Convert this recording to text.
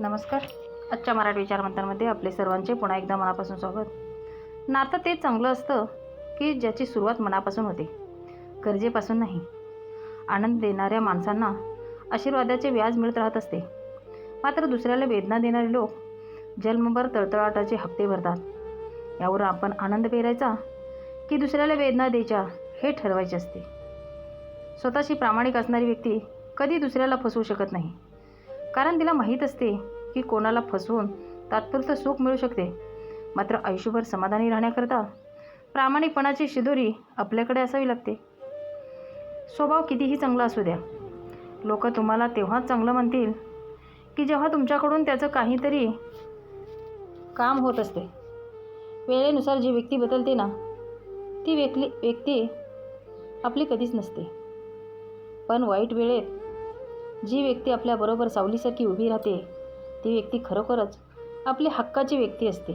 नमस्कार. आजच्या मराठी विचारमंतांमध्ये आपले सर्वांचे पुन्हा एकदा मनापासून स्वागत. नातं ते चांगलं असतं की ज्याची सुरुवात मनापासून होते गरजेपासून नाही. आनंद देणाऱ्या माणसांना आशीर्वादाचे व्याज मिळत राहत असते. मात्र दुसऱ्याला वेदना देणारे लोक जन्मभर तळतळाटाचे हप्ते भरतात. यावर आपण आनंद पेरायचा की दुसऱ्याला वेदना द्यायच्या हे ठरवायचे असते. स्वतःशी प्रामाणिक असणारी व्यक्ती कधी दुसऱ्याला फसवू शकत नाही. कारण तिला माहीत असते की कोणाला फसवून तात्पुरतं सुख मिळू शकते. मात्र आयुष्यभर समाधानी राहण्याकरता प्रामाणिकपणाची शिदोरी आपल्याकडे असावी लागते. स्वभाव कितीही चांगला असू द्या. लोक तुम्हाला तेव्हाच चांगलं म्हणतील की जेव्हा तुमच्याकडून त्याचं काहीतरी काम होत असते. वेळेनुसार जी व्यक्ती बदलते ना ती व्यक्ती व्यक्ती आपली कधीच नसते. पण वाईट वेळेत जी व्यक्ती आपल्याबरोबर सावलीसारखी उभी राहते ती व्यक्ती खरोखरच आपली हक्काची व्यक्ती असते.